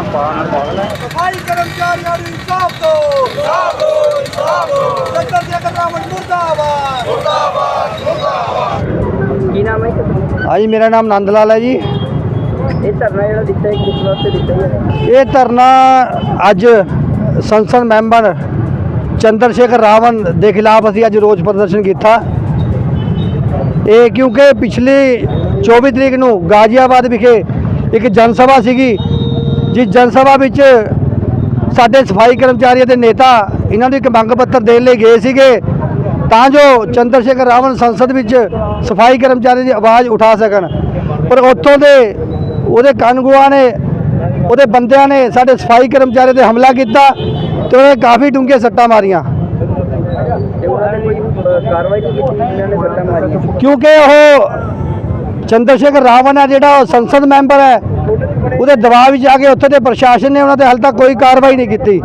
ਸਫ਼ਾਈ ਕਰਮਚਾਰੀਆਂ ਨੂੰ ਇਨਸਾਫ ਦਿਓ ਇਨਸਾਫ ਦਿਓ ਇਨਸਾਫ ਦਿਓ ਜੱਟਰ ਦੇ ਕਰਾਮਨ ਮੁਰਦਾਬਾਦ ਕੀ ਨਾਮ ਹੈ ਤੁਹਾਡਾ? ਹਾਂਜੀ ਮੇਰਾ ਨਾਮ ਨੰਦ ਲਾਲ ਹੈ ਜੀ ਇਹ ਧਰਨਾ ਜਿਹੜਾ ਦਿੱਤਾ ਹੈ ਕਿਸ ਵਾਸਤੇ ਦਿੱਤਾ ਹੈ ਇਹ ਧਰਨਾ ਅੱਜ ਸੰਸਦ ਮੈਂਬਰ ਚੰਦਰ ਸ਼ੇਖਰ ਰਾਵਣ ਦੇ ਖਿਲਾਫ ਅਸੀਂ ਅੱਜ ਰੋਸ ਪ੍ਰਦਰਸ਼ਨ ਕੀਤਾ ਇਹ ਕਿਉਂਕਿ ਪਿਛਲੀ 24 ਤਰੀਕ ਨੂੰ ਗਾਜ਼ੀਆਬਾਦ ਵਿਖੇ ਇੱਕ ਜਨ ਸਭਾ ਸੀਗੀ ਜਿਸ ਜਨ ਸਭਾ ਵਿੱਚ ਸਾਡੇ ਸਫ਼ਾਈ ਕਰਮਚਾਰੀਆਂ ਦੇ ਨੇਤਾ ਇਹਨਾਂ ਨੂੰ ਇੱਕ ਮੰਗ ਪੱਤਰ ਦੇਣ ਲਈ ਗਏ ਸੀਗੇ। ਤਾਂ ਜੋ ਚੰਦਰ ਸ਼ੇਖਰ ਰਾਵਣ ਸੰਸਦ ਵਿੱਚ ਸਫ਼ਾਈ ਕਰਮਚਾਰੀ ਦੀ ਆਵਾਜ਼ ਉਠਾ ਸਕਣ। ਪਰ ਉੱਥੋਂ ਦੇ ਉਹਦੇ ਕਾਨੂੰਗੋਆਂ ਨੇ ਉਹਦੇ ਬੰਦਿਆਂ ਨੇ ਸਾਡੇ ਸਫ਼ਾਈ ਕਰਮਚਾਰੀ ਤੇ ਹਮਲਾ ਕੀਤਾ ਤੇ ਉਹਨੇ ਕਾਫੀ ਡੂੰਘੇ ਸੱਟਾਂ ਮਾਰੀਆਂ? ਕਿਉਂਕਿ ਉਹ ਚੰਦਰ ਸ਼ੇਖਰ ਰਾਵਣ ਹੈ ਜਿਹੜਾ ਉਹ ਸੰਸਦ ਮੈਂਬਰ ਹੈ, ਉਹਦੇ ਦਬਾਅ ਵਿੱਚ ਆ ਕੇ ਉੱਥੇ ਦੇ ਪ੍ਰਸ਼ਾਸਨ ਨੇ ਉਹਨਾਂ ਤੇ ਹਾਲੇ ਤੱਕ ਕੋਈ ਕਾਰਵਾਈ ਨਹੀਂ ਕੀਤੀ।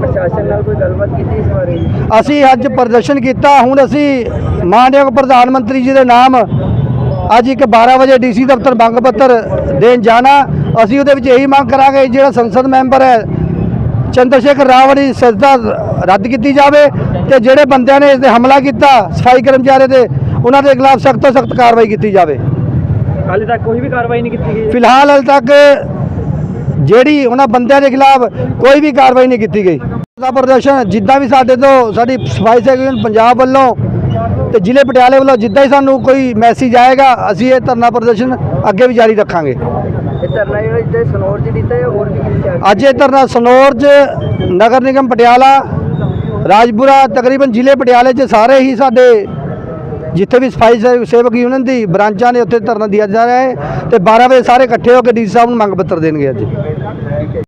ਪ੍ਰਸ਼ਾਸਨ ਨਾਲ ਕੋਈ ਗੱਲਬਾਤ ਕੀਤੀ ਇਸ ਬਾਰੇ ਅਸੀਂ ਅੱਜ ਪ੍ਰਦਰਸ਼ਨ ਕੀਤਾ, ਹੁਣ ਅਸੀਂ ਮਾਨਯੋਗ ਪ੍ਰਧਾਨ ਮੰਤਰੀ ਜੀ ਦੇ ਨਾਮ ਅੱਜ ਇੱਕ 12 ਵਜੇ ਡੀਸੀ ਦਫ਼ਤਰ ਮੰਗ ਪੱਤਰ ਦੇਣ ਜਾਣਾ। ਅਸੀਂ ਉਹਦੇ ਵਿੱਚ ਇਹੀ ਮੰਗ ਕਰਾਂਗੇ ਜਿਹੜਾ ਸੰਸਦ ਮੈਂਬਰ ਹੈ ਚੰਦਰ ਸ਼ੇਖਰ ਰਾਵਣ ਦੀ ਸਜ਼ਾ ਰੱਦ ਕੀਤੀ ਜਾਵੇ ਤੇ ਜਿਹੜੇ ਬੰਦਿਆਂ ਨੇ ਇਸ ਤੇ ਹਮਲਾ ਕੀਤਾ, ਸਫ਼ਾਈ ਕਰਮਚਾਰੀ ਤੇ ਉਹਨਾਂ ਦੇ ਖਿਲਾਫ ਸਖਤ ਤੋਂ ਸਖਤ ਕਾਰਵਾਈ ਕੀਤੀ ਜਾਵੇ। ਹਾਲੇ ਤੱਕ ਕੋਈ ਵੀ ਕਾਰਵਾਈ ਨਹੀਂ ਕੀਤੀ ਗਈ ਫਿਲਹਾਲ ਹਾਲੇ ਤੱਕ ਜਿਹੜੀ ਉਹਨਾਂ ਬੰਦਿਆਂ ਦੇ ਖਿਲਾਫ ਕੋਈ ਵੀ ਕਾਰਵਾਈ ਨਹੀਂ ਕੀਤੀ ਗਈ। ਦਾ ਪ੍ਰਦਰਸ਼ਨ ਜਿੱਦਾਂ ਵੀ ਸਾਡੇ ਤੋਂ ਸਾਡੀ ਸਫ਼ਾਈ ਸੈਕਟਰੀ ਪੰਜਾਬ ਵੱਲੋਂ ਤੇ ਜ਼ਿਲ੍ਹੇ ਪਟਿਆਲੇ ਵੱਲੋਂ ਜਿੱਦਾਂ ਹੀ ਸਾਨੂੰ ਕੋਈ ਮੈਸੇਜ ਆਏਗਾ ਅਸੀਂ ਇਹ ਧਰਨਾ ਪ੍ਰਦਰਸ਼ਨ ਅੱਗੇ ਵੀ ਜਾਰੀ ਰੱਖਾਂਗੇ। ਇਹ ਧਰਨਾ ਜਿਹੜਾ ਇੱਥੇ ਸਨੌਰ ਚ ਦਿੱਤਾ ਹੈ ਹੋਰ ਵੀ ਕਿਸੇ ਚ ਅੱਜ ਇਹ ਧਰਨਾ ਸਨੌਰ 'ਚ ਨਗਰ ਨਿਗਮ ਪਟਿਆਲਾ ਰਾਜਪੁਰਾ ਤਕਰੀਬਨ ਜ਼ਿਲ੍ਹੇ ਪਟਿਆਲੇ 'ਚ ਸਾਰੇ ਹੀ ਸਾਡੇ ਜਿੱਥੇ ਵੀ ਸਫ਼ਾਈ ਸੇ- ਸੇਵਕ ਯੂਨੀਅਨ ਦੀ ਬ੍ਰਾਂਚਾਂ ਨੇ ਉੱਥੇ ਧਰਨਾ ਦਿਆ ਜਾ ਰਿਹਾ ਹੈ ਤੇ 12 ਵਜੇ ਸਾਰੇ ਇਕੱਠੇ ਹੋ ਕੇ ਡੀ ਸਾਹਿਬ ਨੂੰ ਮੰਗ ਪੱਤਰ ਦੇਣਗੇ ਅੱਜ।